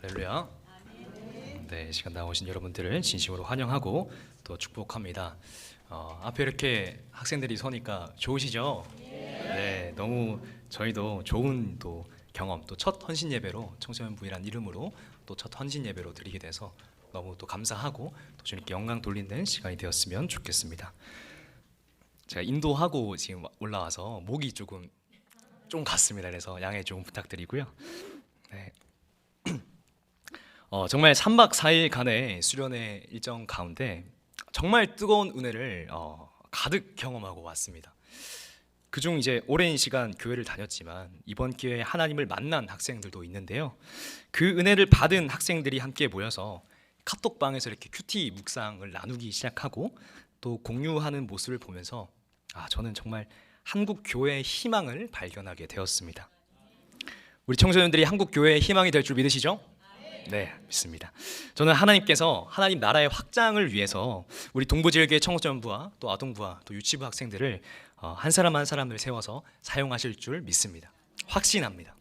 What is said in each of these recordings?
할렐루야. 네, 시간 나오신 여러분들을 진심으로 환영하고 또 축복합니다. 어, 앞에 이렇게 학생들이 서니까 좋으시죠? 네, 너무 저희도 좋은 또 경험, 또 첫 헌신 예배로 청소년 부이란 이름으로 또 첫 헌신 예배로 드리게 돼서 너무 또 감사하고 또 주님께 영광 돌리는 시간이 되었으면 좋겠습니다. 제가 인도하고 지금 올라와서 목이 조금 좀 갔습니다. 그래서 양해 좀 부탁드리고요. 네. 어, 정말 3박 4일간의 수련회 일정 가운데 정말 뜨거운 은혜를 어, 가득 경험하고 왔습니다. 그중 이제 오랜 시간 교회를 다녔지만 이번 기회에 하나님을 만난 학생들도 있는데요. 그 은혜를 받은 학생들이 함께 모여서 카톡방에서 이렇게 큐티 묵상을 나누기 시작하고 또 공유하는 모습을 보면서 아 저는 정말 한국 교회의 희망을 발견하게 되었습니다. 우리 청소년들이 한국 교회의 희망이 될 줄 믿으시죠? 네, 믿습니다. 저는 하나님께서 하나님 나라의 확장을 위해서 우리 동부지역의 청소년부와 또 아동부와 또 유치부 학생들을 어, 한 사람 한 사람을 세워서 사용하실 줄 믿습니다. 확신합니다.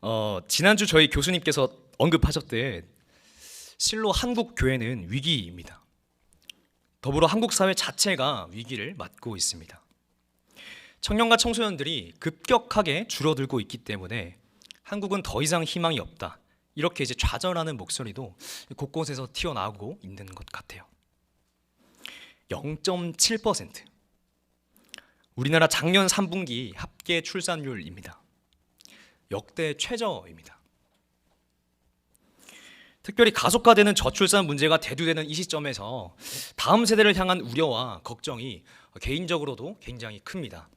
어, 지난주 저희 교수님께서 언급하셨듯 실로 한국 교회는 위기입니다. 더불어 한국 사회 자체가 위기를 맞고 있습니다. 청년과 청소년들이 급격하게 줄어들고 있기 때문에 한국은 더 이상 희망이 없다. 이렇게 이제 좌절하는 목소리도 곳곳에서 튀어나오고 있는 것 같아요. 0.7% 우리나라 작년 3분기 합계 출산율입니다. 역대 최저입니다. 특별히 가속화되는 저출산 문제가 대두되는 이 시점에서 다음 세대를 향한 우려와 걱정이 개인적으로도 굉장히 큽니다.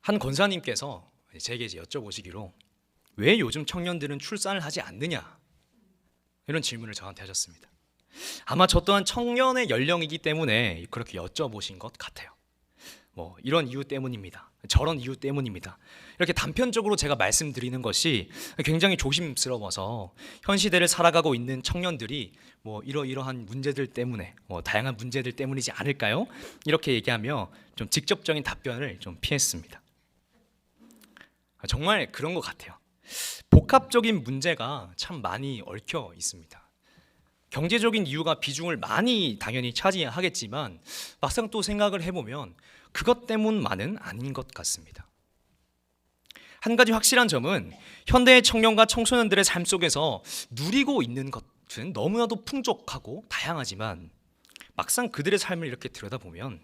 한 권사님께서 제게 이제 여쭤보시기로 왜 요즘 청년들은 출산을 하지 않느냐 이런 질문을 저한테 하셨습니다. 아마 저 또한 청년의 연령이기 때문에 그렇게 여쭤보신 것 같아요. 뭐 이런 이유 때문입니다. 저런 이유 때문입니다. 이렇게 단편적으로 제가 말씀드리는 것이 굉장히 조심스러워서 현 시대를 살아가고 있는 청년들이 뭐 이러이러한 문제들 때문에 뭐 다양한 문제들 때문이지 않을까요? 이렇게 얘기하며 좀 직접적인 답변을 좀 피했습니다. 정말 그런 것 같아요. 복합적인 문제가 참 많이 얽혀 있습니다. 경제적인 이유가 비중을 많이 당연히 차지하겠지만 막상 또 생각을 해보면 그것 때문만은 아닌 것 같습니다. 한 가지 확실한 점은 현대의 청년과 청소년들의 삶 속에서 누리고 있는 것은 너무나도 풍족하고 다양하지만 막상 그들의 삶을 이렇게 들여다보면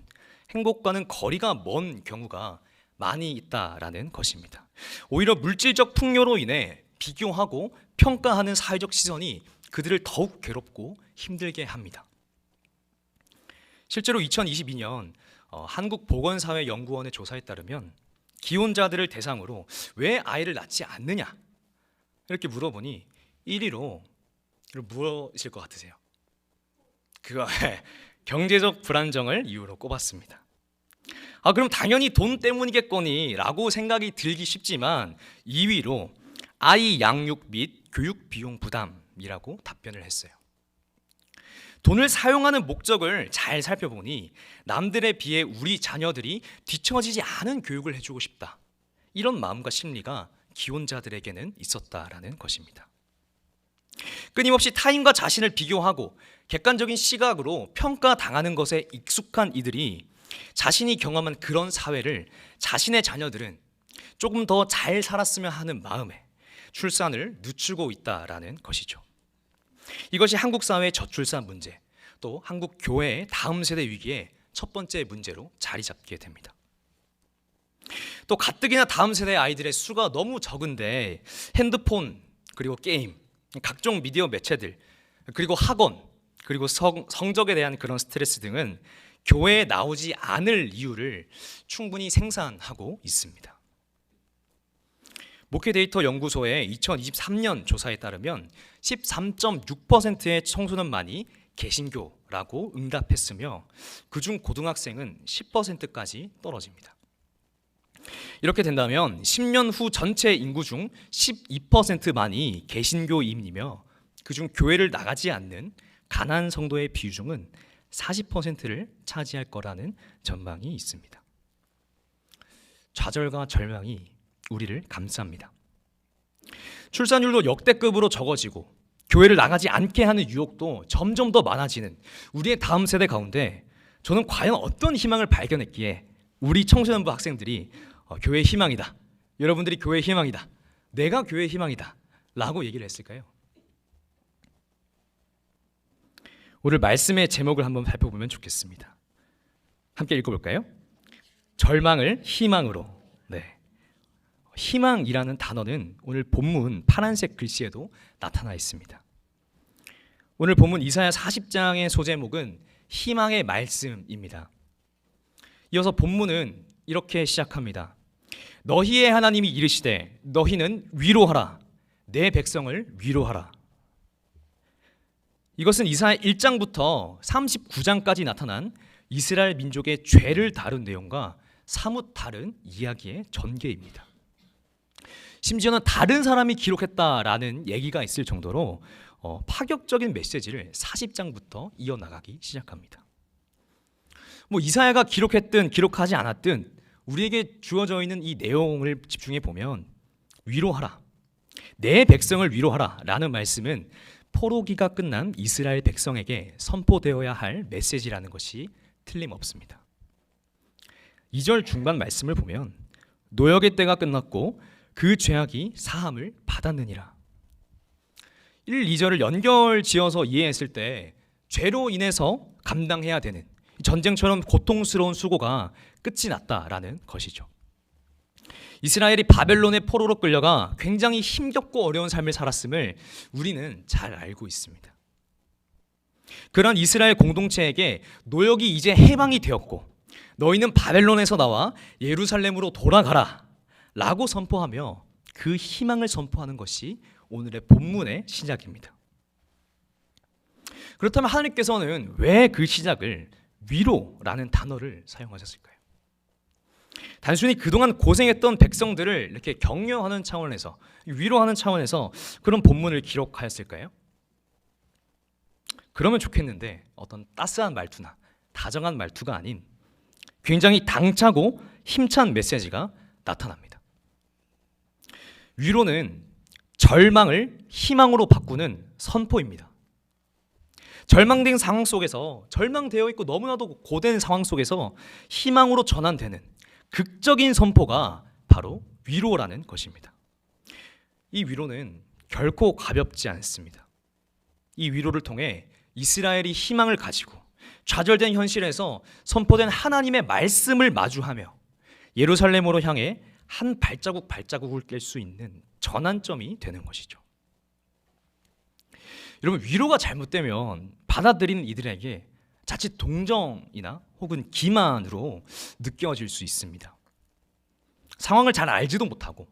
행복과는 거리가 먼 경우가 많이 있다라는 것입니다. 오히려 물질적 풍요로 인해 비교하고 평가하는 사회적 시선이 그들을 더욱 괴롭고 힘들게 합니다. 실제로 2022년 어, 한국보건사회연구원의 조사에 따르면 기혼자들을 대상으로 왜 아이를 낳지 않느냐 이렇게 물어보니 1위로 무엇일 것 같으세요? 그거 경제적 불안정을 이유로 꼽았습니다. 아 그럼 당연히 돈 때문이겠거니라고 생각이 들기 쉽지만 2위로 아이 양육 및 교육 비용 부담이라고 답변을 했어요. 돈을 사용하는 목적을 잘 살펴보니 남들에 비해 우리 자녀들이 뒤처지지 않은 교육을 해주고 싶다. 이런 마음과 심리가 기혼자들에게는 있었다라는 것입니다. 끊임없이 타인과 자신을 비교하고 객관적인 시각으로 평가당하는 것에 익숙한 이들이 자신이 경험한 그런 사회를 자신의 자녀들은 조금 더 잘 살았으면 하는 마음에 출산을 늦추고 있다라는 것이죠. 이것이 한국 사회의 저출산 문제, 또 한국 교회의 다음 세대 위기의 첫 번째 문제로 자리 잡게 됩니다. 또 가뜩이나 다음 세대 아이들의 수가 너무 적은데 핸드폰 그리고 게임, 각종 미디어 매체들 그리고 학원 그리고 성, 성적에 대한 그런 스트레스 등은 교회에 나오지 않을 이유를 충분히 생산하고 있습니다. 목회 데이터 연구소의 2023년 조사에 따르면 13.6%의 청소년만이 개신교라고 응답했으며 그중 고등학생은 10%까지 떨어집니다. 이렇게 된다면 10년 후 전체 인구 중 12%만이 개신교인이며 그중 교회를 나가지 않는 가난 성도의 비중은 40%를 차지할 거라는 전망이 있습니다. 좌절과 절망이 우리를 감쌉니다. 출산율도 역대급으로 적어지고 교회를 나가지 않게 하는 유혹도 점점 더 많아지는 우리의 다음 세대 가운데 저는 과연 어떤 희망을 발견했기에 우리 청소년부 학생들이 어, 교회의 희망이다. 여러분들이 교회의 희망이다. 내가 교회의 희망이다. 라고 얘기를 했을까요? 오늘 말씀의 제목을 한번 살펴보면 좋겠습니다. 함께 읽어볼까요? 절망을 희망으로. 네. 희망이라는 단어는 오늘 본문 파란색 글씨에도 나타나 있습니다. 오늘 본문 이사야 40장의 소제목은 희망의 말씀입니다. 이어서 본문은 이렇게 시작합니다. 너희의 하나님이 이르시되 너희는 위로하라 내 백성을 위로하라. 이것은 이사야 1장부터 39장까지 나타난 이스라엘 민족의 죄를 다룬 내용과 사뭇 다른 이야기의 전개입니다. 심지어는 다른 사람이 기록했다라는 얘기가 있을 정도로 어, 파격적인 메시지를 40장부터 이어나가기 시작합니다. 뭐 이사야가 기록했든 기록하지 않았든 우리에게 주어져 있는 이 내용을 집중해 보면 위로하라. 내 백성을 위로하라라는 말씀은 포로기가 끝난 이스라엘 백성에게 선포되어야 할 메시지라는 것이 틀림없습니다. 2절 중반 말씀을 보면 노역의 때가 끝났고 그 죄악이 사함을 받았느니라. 1, 2절을 연결 지어서 이해했을 때 죄로 인해서 감당해야 되는 전쟁처럼 고통스러운 수고가 끝이 났다라는 것이죠. 이스라엘이 바벨론의 포로로 끌려가 굉장히 힘겹고 어려운 삶을 살았음을 우리는 잘 알고 있습니다. 그런 이스라엘 공동체에게 노역이 이제 해방이 되었고 너희는 바벨론에서 나와 예루살렘으로 돌아가라 라고 선포하며 그 희망을 선포하는 것이 오늘의 본문의 시작입니다. 그렇다면 하나님께서는 왜 그 시작을 위로라는 단어를 사용하셨을까요? 단순히 그동안 고생했던 백성들을 이렇게 격려하는 차원에서 위로하는 차원에서 그런 본문을 기록하였을까요? 그러면 좋겠는데 어떤 따스한 말투나 다정한 말투가 아닌 굉장히 당차고 힘찬 메시지가 나타납니다. 위로는 절망을 희망으로 바꾸는 선포입니다. 절망된 상황 속에서 절망되어 있고 너무나도 고된 상황 속에서 희망으로 전환되는 극적인 선포가 바로 위로라는 것입니다. 이 위로는 결코 가볍지 않습니다. 이 위로를 통해 이스라엘이 희망을 가지고 좌절된 현실에서 선포된 하나님의 말씀을 마주하며 예루살렘으로 향해 한 발자국 발자국을 깰 수 있는 전환점이 되는 것이죠. 여러분 위로가 잘못되면 받아들이는 이들에게 자칫 동정이나 혹은 기만으로 느껴질 수 있습니다. 상황을 잘 알지도 못하고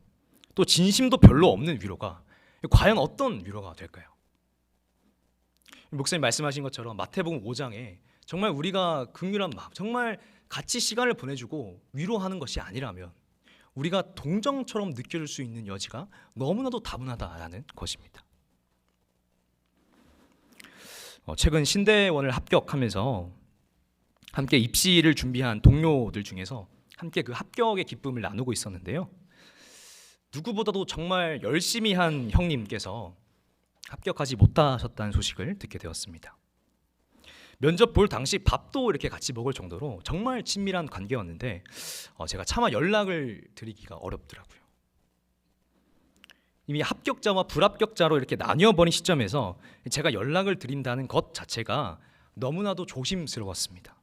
또 진심도 별로 없는 위로가 과연 어떤 위로가 될까요? 목사님 말씀하신 것처럼 마태복음 5장에 정말 우리가 긍휼한 마음, 정말 같이 시간을 보내주고 위로하는 것이 아니라면 우리가 동정처럼 느껴질 수 있는 여지가 너무나도 다분하다라는 것입니다. 어, 최근 신대원을 합격하면서 함께 입시를 준비한 동료들 중에서 함께 그 합격의 기쁨을 나누고 있었는데요. 누구보다도 정말 열심히 한 형님께서 합격하지 못하셨다는 소식을 듣게 되었습니다. 면접 볼 당시 밥도 이렇게 같이 먹을 정도로 정말 친밀한 관계였는데 어, 제가 차마 연락을 드리기가 어렵더라고요. 이미 합격자와 불합격자로 이렇게 나뉘어버린 시점에서 제가 연락을 드린다는 것 자체가 너무나도 조심스러웠습니다.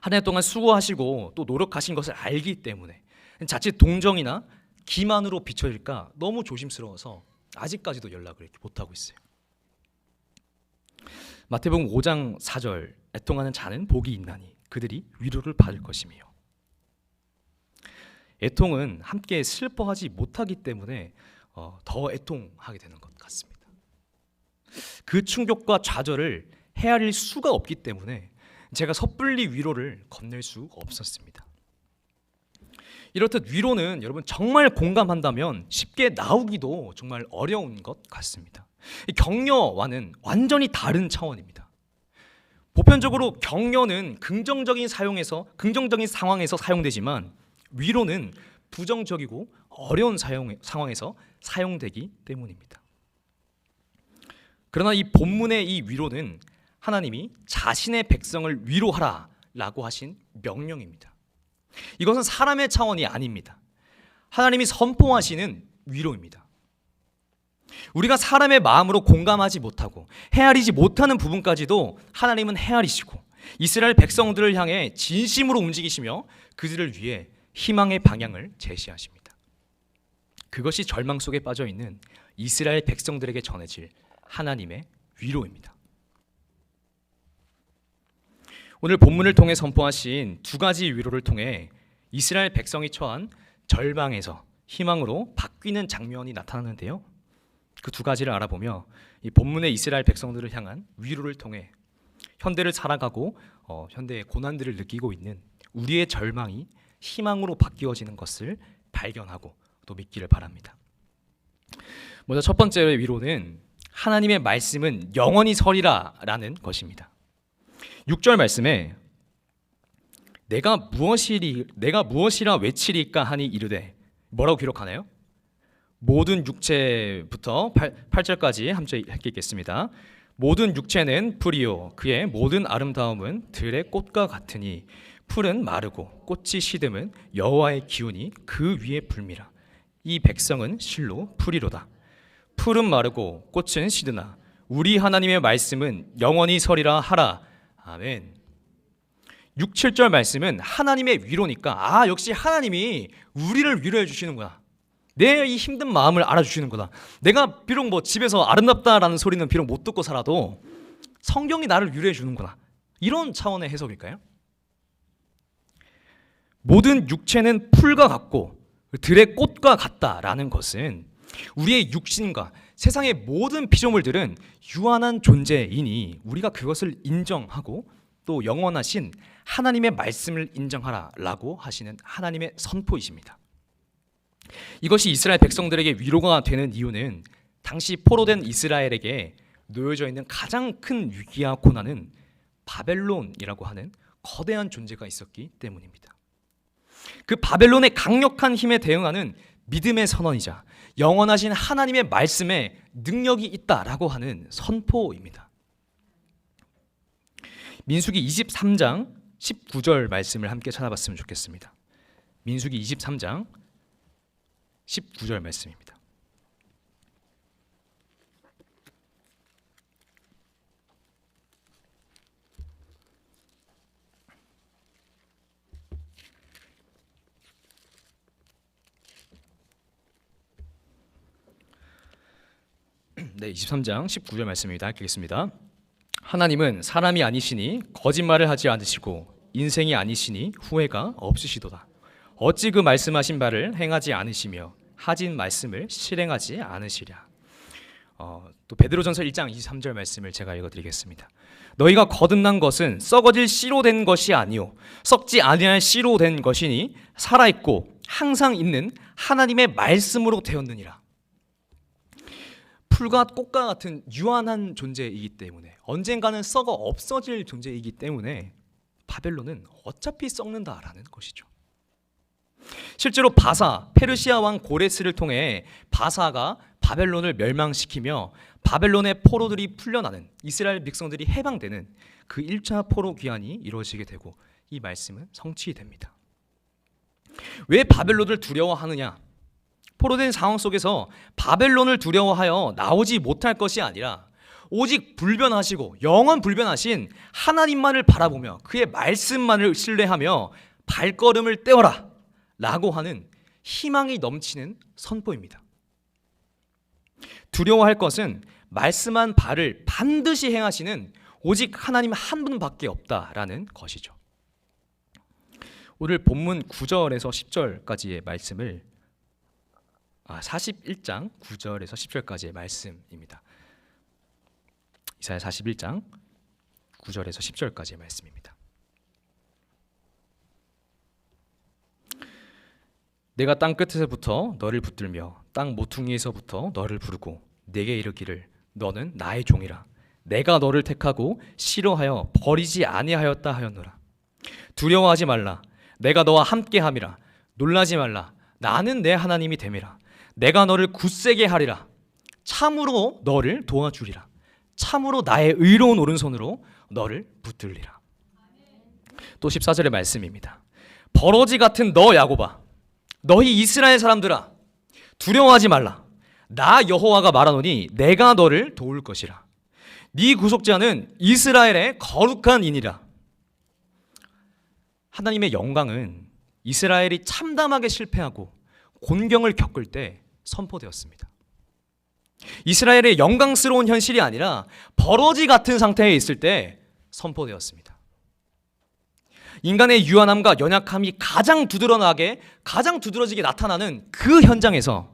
한 해 동안 수고하시고 또 노력하신 것을 알기 때문에 자칫 동정이나 기만으로 비춰질까 너무 조심스러워서 아직까지도 연락을 이렇게 못 하고 있어요. 마태복음 5장 4절 애통하는 자는 복이 있나니 그들이 위로를 받을 것이며 애통은 함께 슬퍼하지 못하기 때문에 어, 더 애통하게 되는 것 같습니다. 그 충격과 좌절을 헤아릴 수가 없기 때문에 제가 섣불리 위로를 건넬 수 없었습니다. 이렇듯 위로는 여러분 정말 공감한다면 쉽게 나오기도 정말 어려운 것 같습니다. 격려와는 완전히 다른 차원입니다. 보편적으로 격려는 긍정적인 사용에서 긍정적인 상황에서 사용되지만 위로는 부정적이고 어려운 사용, 상황에서 사용되기 때문입니다. 그러나 이 본문의 이 위로는 하나님이 자신의 백성을 위로하라 라고 하신 명령입니다. 이것은 사람의 차원이 아닙니다. 하나님이 선포하시는 위로입니다. 우리가 사람의 마음으로 공감하지 못하고 헤아리지 못하는 부분까지도 하나님은 헤아리시고 이스라엘 백성들을 향해 진심으로 움직이시며 그들을 위해 희망의 방향을 제시하십니다. 그것이 절망 속에 빠져 있는 이스라엘 백성들에게 전해질 하나님의 위로입니다. 오늘 본문을 통해 선포하신 두 가지 위로를 통해 이스라엘 백성이 처한 절망에서 희망으로 바뀌는 장면이 나타나는데요. 그 두 가지를 알아보며 이 본문의 이스라엘 백성들을 향한 위로를 통해 현대를 살아가고 어, 현대의 고난들을 느끼고 있는 우리의 절망이 희망으로 바뀌어지는 것을 발견하고 또 믿기를 바랍니다. 먼저 첫 번째 위로는 하나님의 말씀은 영원히 서리라라는 것입니다. 6절 말씀에 내가 무엇이리 내가 무엇이라 외치리까 하니 이르되 뭐라고 기록하나요? 모든 육체부터 8, 8절까지 함께 읽겠습니다. 모든 육체는 풀이요. 그의 모든 아름다움은 들의 꽃과 같으니 풀은 마르고 꽃이 시듬은 여호와의 기운이 그 위에 불미라. 이 백성은 실로 풀이로다. 풀은 마르고 꽃은 시드나. 우리 하나님의 말씀은 영원히 서리라 하라 아멘. 6, 7절 말씀은 하나님의 위로니까 아 역시 하나님이 우리를 위로해 주시는구나. 내 이 힘든 마음을 알아주시는구나. 내가 비록 뭐 집에서 아름답다라는 소리는 비록 못 듣고 살아도 성경이 나를 위로해 주는구나. 이런 차원의 해석일까요? 모든 육체는 풀과 같고 들의 꽃과 같다라는 것은 우리의 육신과 세상의 모든 피조물들은 유한한 존재이니 우리가 그것을 인정하고 또 영원하신 하나님의 말씀을 인정하라라고 하시는 하나님의 선포이십니다. 이것이 이스라엘 백성들에게 위로가 되는 이유는 당시 포로된 이스라엘에게 놓여져 있는 가장 큰 위기와 고난은 바벨론이라고 하는 거대한 존재가 있었기 때문입니다. 그 바벨론의 강력한 힘에 대응하는 믿음의 선언이자 영원하신 하나님의 말씀에 능력이 있다라고 하는 선포입니다. 민수기 23장 19절 말씀을 함께 찾아봤으면 좋겠습니다. 민수기 23장 19절 말씀입니다. 네, 23장 19절 말씀입니다. 읽겠습니다. 하나님은 사람이 아니시니 거짓말을 하지 않으시고 인생이 아니시니 후회가 없으시도다. 어찌 그 말씀하신 바를 행하지 않으시며 하진 말씀을 실행하지 않으시랴. 어, 또 베드로전서 1장 23절 말씀을 제가 읽어드리겠습니다. 너희가 거듭난 것은 썩어질 씨로 된 것이 아니요 썩지 아니할 씨로 된 것이니 살아 있고 항상 있는 하나님의 말씀으로 되었느니라. 풀과 꽃과 같은 유한한 존재이기 때문에 언젠가는 썩어 없어질 존재이기 때문에 바벨론은 어차피 썩는다라는 것이죠. 실제로 바사 페르시아 왕 고레스를 통해 바사가 바벨론을 멸망시키며 바벨론의 포로들이 풀려나는 이스라엘 백성들이 해방되는 그 1차 포로 귀환이 이루어지게 되고 이 말씀은 성취됩니다. 왜 바벨론을 두려워하느냐? 포로된 상황 속에서 바벨론을 두려워하여 나오지 못할 것이 아니라 오직 불변하시고 영원 불변하신 하나님만을 바라보며 그의 말씀만을 신뢰하며 발걸음을 떼어라 라고 하는 희망이 넘치는 선포입니다. 두려워할 것은 말씀한 바를 반드시 행하시는 오직 하나님 한 분밖에 없다라는 것이죠. 오늘 본문 9절에서 10절까지의 말씀을 아, 41장 9절에서 10절까지의 말씀입니다. 이사야 41장 9절에서 10절까지의 말씀입니다. 내가 땅 끝에서부터 너를 붙들며 땅 모퉁이에서부터 너를 부르고 내게 이르기를 너는 나의 종이라. 내가 너를 택하고 싫어하여 버리지 아니하였다 하였노라. 두려워하지 말라. 내가 너와 함께 함이라. 놀라지 말라. 나는 내 하나님이 됨이라 내가 너를 굳세게 하리라. 참으로 너를 도와주리라. 참으로 나의 의로운 오른손으로 너를 붙들리라. 또 14절의 말씀입니다. 버러지 같은 너 야고바. 너희 이스라엘 사람들아 두려워하지 말라. 나 여호와가 말하노니 내가 너를 도울 것이라. 네 구속자는 이스라엘의 거룩한 인이라. 하나님의 영광은 이스라엘이 참담하게 실패하고 곤경을 겪을 때 선포되었습니다. 이스라엘의 영광스러운 현실이 아니라 버러지 같은 상태에 있을 때 선포되었습니다. 인간의 유한함과 연약함이 가장 두드러나게 가장 두드러지게 나타나는 그 현장에서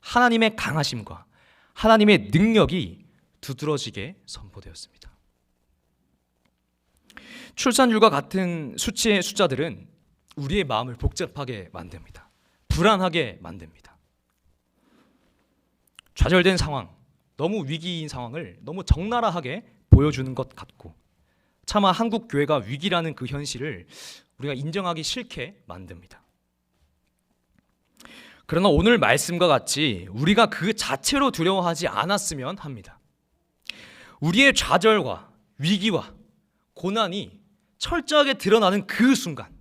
하나님의 강하심과 하나님의 능력이 두드러지게 선포되었습니다. 출산율과 같은 수치의 숫자들은 우리의 마음을 복잡하게 만듭니다. 불안하게 만듭니다. 좌절된 상황, 너무 위기인 상황을 너무 적나라하게 보여주는 것 같고 차마 한국 교회가 위기라는 그 현실을 우리가 인정하기 싫게 만듭니다. 그러나 오늘 말씀과 같이 우리가 그 자체로 두려워하지 않았으면 합니다. 우리의 좌절과 위기와 고난이 철저하게 드러나는 그 순간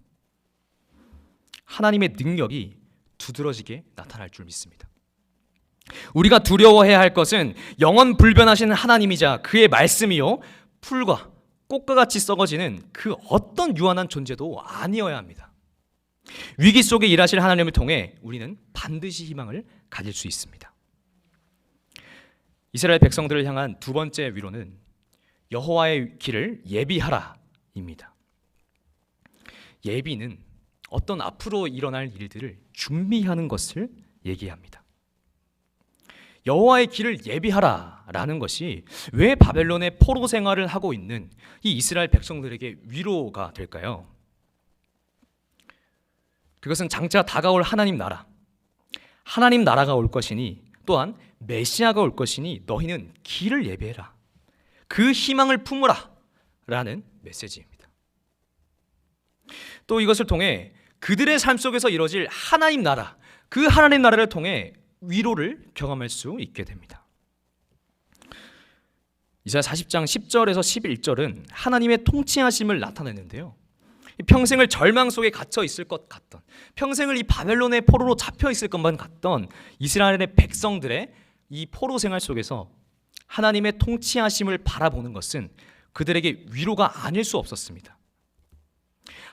하나님의 능력이 두드러지게 나타날 줄 믿습니다. 우리가 두려워해야 할 것은 영원 불변하신 하나님이자 그의 말씀이요 풀과 꽃과 같이 썩어지는 그 어떤 유한한 존재도 아니어야 합니다. 위기 속에 일하실 하나님을 통해 우리는 반드시 희망을 가질 수 있습니다. 이스라엘 백성들을 향한 두 번째 위로는 여호와의 길을 예비하라입니다. 예비는 어떤 앞으로 일어날 일들을 준비하는 것을 얘기합니다. 여호와의 길을 예비하라라는 것이 왜 바벨론의 포로 생활을 하고 있는 이 이스라엘 백성들에게 위로가 될까요? 그것은 장차 다가올 하나님 나라, 하나님 나라가 올 것이니 또한 메시아가 올 것이니 너희는 길을 예비해라. 그 희망을 품으라. 라는 메시지입니다. 또 이것을 통해 그들의 삶 속에서 이루어질 하나님 나라, 그 하나님 나라를 통해 위로를 경험할 수 있게 됩니다. 이사야 40장 10절에서 11절은 하나님의 통치하심을 나타내는데요. 평생을 절망 속에 갇혀 있을 것 같던 평생을 이 바벨론의 포로로 잡혀 있을 것만 같던 이스라엘의 백성들의 이 포로 생활 속에서 하나님의 통치하심을 바라보는 것은 그들에게 위로가 아닐 수 없었습니다.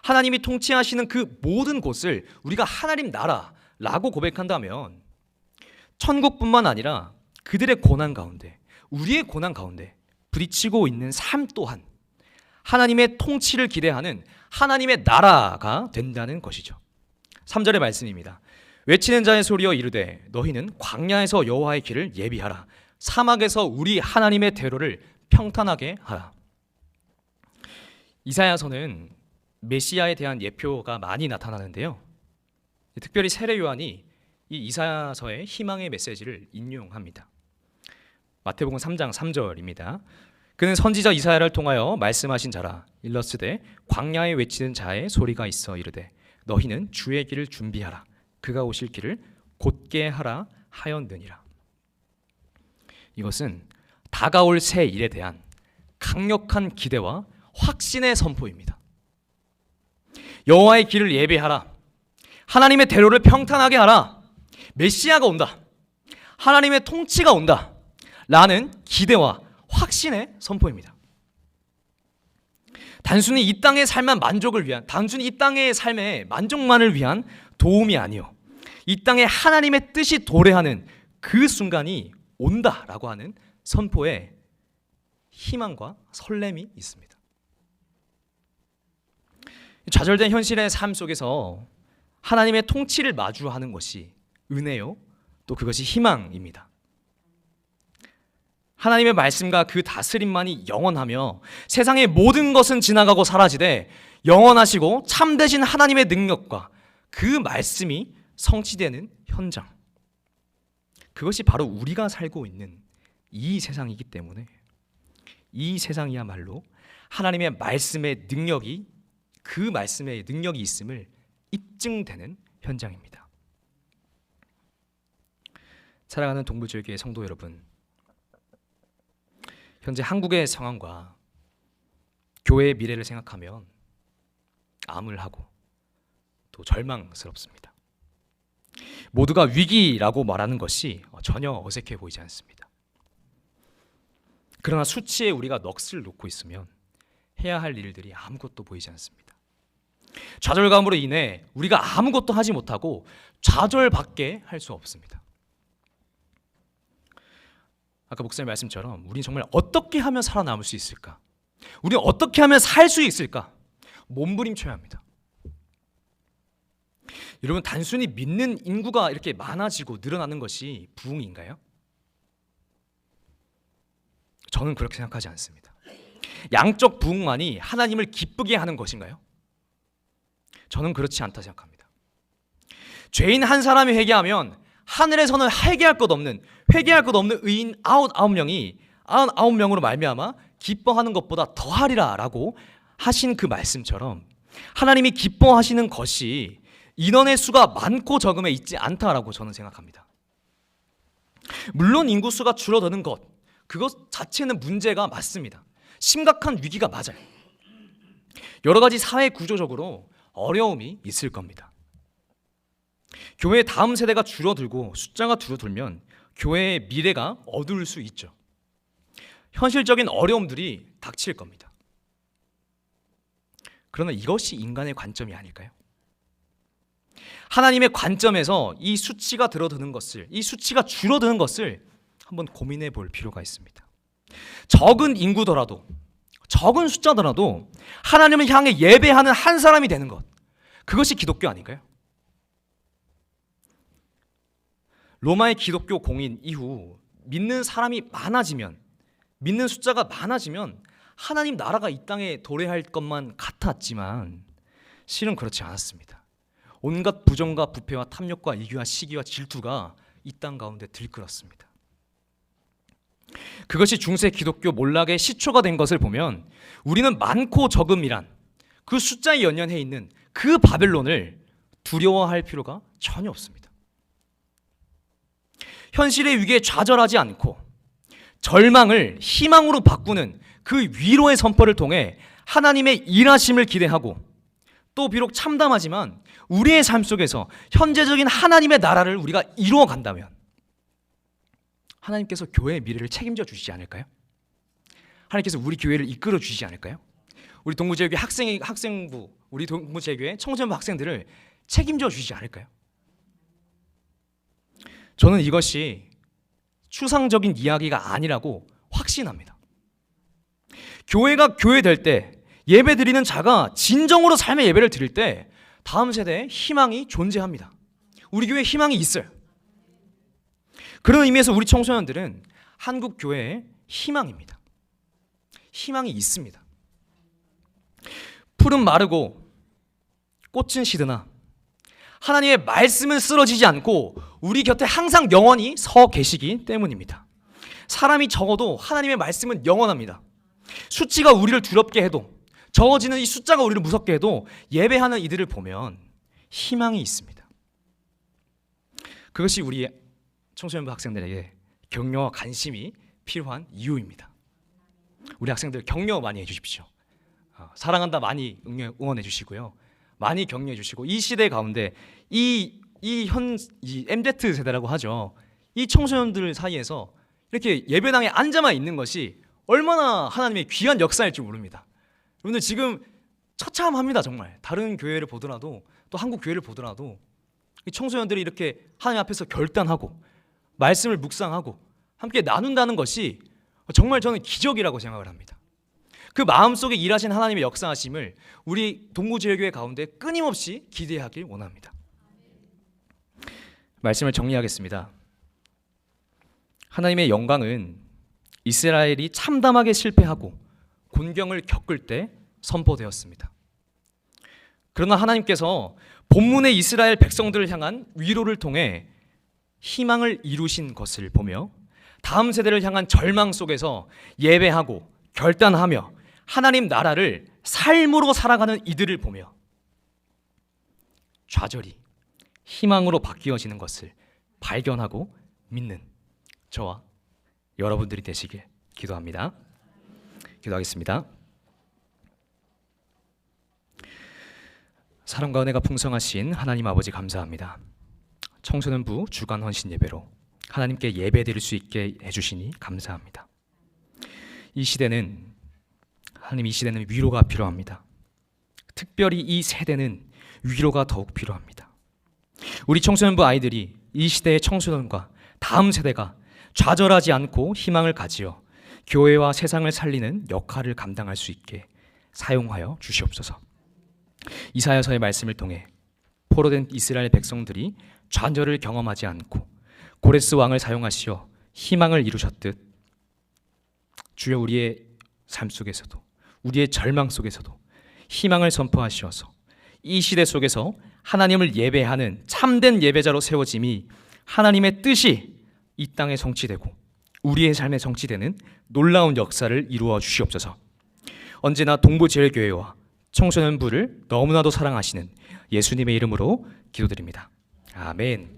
하나님이 통치하시는 그 모든 곳을 우리가 하나님 나라라고 고백한다면 천국뿐만 아니라 그들의 고난 가운데 우리의 고난 가운데 부딪히고 있는 삶 또한 하나님의 통치를 기대하는 하나님의 나라가 된다는 것이죠. 3절의 말씀입니다. 외치는 자의 소리여 이르되 너희는 광야에서 여호와의 길을 예비하라. 사막에서 우리 하나님의 대로를 평탄하게 하라. 이사야서는 메시아에 대한 예표가 많이 나타나는데요. 특별히 세례 요한이 이 이사야서의 희망의 메시지를 인용합니다. 마태복음 3장 3절입니다. 그는 선지자 이사야를 통하여 말씀하신 자라 일러스되 광야에 외치는 자의 소리가 있어 이르되 너희는 주의 길을 준비하라 그가 오실 길을 곧게 하라 하였느니라. 이것은 다가올 새 일에 대한 강력한 기대와 확신의 선포입니다. 여호와의 길을 예배하라. 하나님의 대로를 평탄하게 하라. 메시아가 온다. 하나님의 통치가 온다. 라는 기대와 확신의 선포입니다. 단순히 이 땅의 삶만 만족을 위한, 단순히 이 땅의 삶의 만족만을 위한 도움이 아니요. 이 땅에 하나님의 뜻이 도래하는 그 순간이 온다라고 하는 선포에 희망과 설렘이 있습니다. 좌절된 현실의 삶 속에서 하나님의 통치를 마주하는 것이 은혜요. 또 그것이 희망입니다. 하나님의 말씀과 그 다스림만이 영원하며 세상의 모든 것은 지나가고 사라지되 영원하시고 참되신 하나님의 능력과 그 말씀이 성취되는 현장. 그것이 바로 우리가 살고 있는 이 세상이기 때문에 이 세상이야말로 하나님의 말씀의 능력이 그 말씀의 능력이 있음을 입증되는 현장입니다. 사랑하는 동부절교의 성도 여러분, 현재 한국의 상황과 교회의 미래를 생각하면 암울하고 또 절망스럽습니다. 모두가 위기라고 말하는 것이 전혀 어색해 보이지 않습니다. 그러나 수치에 우리가 넋을 놓고 있으면 해야 할 일들이 아무것도 보이지 않습니다. 좌절감으로 인해 우리가 아무것도 하지 못하고 좌절밖에 할 수 없습니다. 아까 목사님 말씀처럼 우리는 정말 어떻게 하면 살아남을 수 있을까? 우리는 어떻게 하면 살 수 있을까? 몸부림쳐야 합니다. 여러분 단순히 믿는 인구가 이렇게 많아지고 늘어나는 것이 부흥인가요? 저는 그렇게 생각하지 않습니다. 양적 부흥만이 하나님을 기쁘게 하는 것인가요? 저는 그렇지 않다 생각합니다. 죄인 한 사람이 회개하면 하늘에서는 회개할 것 없는 회개할 것 없는 의인 아홉 아홉 명이 아흔 아홉 명으로 말미암아 기뻐하는 것보다 더하리라라고 하신 그 말씀처럼 하나님이 기뻐하시는 것이 인원의 수가 많고 적음에 있지 않다라고 저는 생각합니다. 물론 인구 수가 줄어드는 것 그것 자체는 문제가 맞습니다. 심각한 위기가 맞아요. 여러 가지 사회 구조적으로 어려움이 있을 겁니다. 교회 다음 세대가 줄어들고 숫자가 줄어들면 교회의 미래가 어두울 수 있죠. 현실적인 어려움들이 닥칠 겁니다. 그러나 이것이 인간의 관점이 아닐까요? 하나님의 관점에서 이 수치가 들어드는 것을, 이 수치가 줄어드는 것을 한번 고민해 볼 필요가 있습니다. 적은 인구더라도, 적은 숫자더라도 하나님을 향해 예배하는 한 사람이 되는 것, 그것이 기독교 아닌가요? 로마의 기독교 공인 이후 믿는 사람이 많아지면 믿는 숫자가 많아지면 하나님 나라가 이 땅에 도래할 것만 같았지만 실은 그렇지 않았습니다. 온갖 부정과 부패와 탐욕과 이기와 시기와 질투가 이 땅 가운데 들끓었습니다. 그것이 중세 기독교 몰락의 시초가 된 것을 보면 우리는 많고 적음이란 그 숫자에 연연해 있는 그 바벨론을 두려워할 필요가 전혀 없습니다. 현실의 위기에 좌절하지 않고 절망을 희망으로 바꾸는 그 위로의 선포를 통해 하나님의 일하심을 기대하고 또 비록 참담하지만 우리의 삶 속에서 현재적인 하나님의 나라를 우리가 이루어 간다면 하나님께서 교회의 미래를 책임져 주시지 않을까요? 하나님께서 우리 교회를 이끌어 주시지 않을까요? 우리 동부제교회 학생 학생부, 우리 동부제교회 청소년부 학생들을 책임져 주시지 않을까요? 저는 이것이 추상적인 이야기가 아니라고 확신합니다. 교회가 교회 될 때 예배 드리는 자가 진정으로 삶의 예배를 드릴 때 다음 세대에 희망이 존재합니다. 우리 교회에 희망이 있어요. 그런 의미에서 우리 청소년들은 한국 교회의 희망입니다. 희망이 있습니다. 풀은 마르고 꽃은 시드나 하나님의 말씀은 쓰러지지 않고 우리 곁에 항상 영원히 서 계시기 때문입니다. 사람이 적어도 하나님의 말씀은 영원합니다. 수치가 우리를 두렵게 해도 적어지는 이 숫자가 우리를 무섭게 해도 예배하는 이들을 보면 희망이 있습니다. 그것이 우리 청소년부 학생들에게 격려와 관심이 필요한 이유입니다. 우리 학생들 격려 많이 해주십시오. 어, 사랑한다 많이 응원해 주시고요. 많이 격려해 주시고 이 시대 가운데 이 이현이 MZ 세대라고 하죠. 이 청소년들 사이에서 이렇게 예배당에 앉아만 있는 것이 얼마나 하나님의 귀한 역사일지 모릅니다. 여러분들 지금 처참합니다 정말. 다른 교회를 보더라도 또 한국 교회를 보더라도 이 청소년들이 이렇게 하나님 앞에서 결단하고 말씀을 묵상하고 함께 나눈다는 것이 정말 저는 기적이라고 생각을 합니다. 그 마음속에 일하신 하나님의 역사하심을 우리 동구제일교회 가운데 끊임없이 기대하길 원합니다. 말씀을 정리하겠습니다. 하나님의 영광은 이스라엘이 참담하게 실패하고 곤경을 겪을 때 선포되었습니다. 그러나 하나님께서 본문의 이스라엘 백성들을 향한 위로를 통해 희망을 이루신 것을 보며 다음 세대를 향한 절망 속에서 예배하고 결단하며 하나님 나라를 삶으로 살아가는 이들을 보며 좌절이 희망으로 바뀌어지는 것을 발견하고 믿는 저와 여러분들이 되시길 기도합니다. 기도하겠습니다. 사랑과 은혜가 풍성하신 하나님 아버지 감사합니다. 청소년부 주간 헌신 예배로 하나님께 예배드릴 수 있게 해주시니 감사합니다. 이 시대는 하나님 이 시대는 위로가 필요합니다. 특별히 이 세대는 위로가 더욱 필요합니다. 우리 청소년부 아이들이 이 시대의 청소년과 다음 세대가 좌절하지 않고 희망을 가지어 교회와 세상을 살리는 역할을 감당할 수 있게 사용하여 주시옵소서. 이사야서의 말씀을 통해 포로된 이스라엘 백성들이 좌절을 경험하지 않고 고레스 왕을 사용하시어 희망을 이루셨듯 주여 우리의 삶 속에서도 우리의 절망 속에서도 희망을 선포하시어서 이 시대 속에서 하나님을 예배하는 참된 예배자로 세워짐이 하나님의 뜻이 이 땅에 성취되고 우리의 삶에 성취되는 놀라운 역사를 이루어 주시옵소서. 언제나 동부제일교회와 청소년부를 너무나도 사랑하시는 예수님의 이름으로 기도드립니다. 아멘.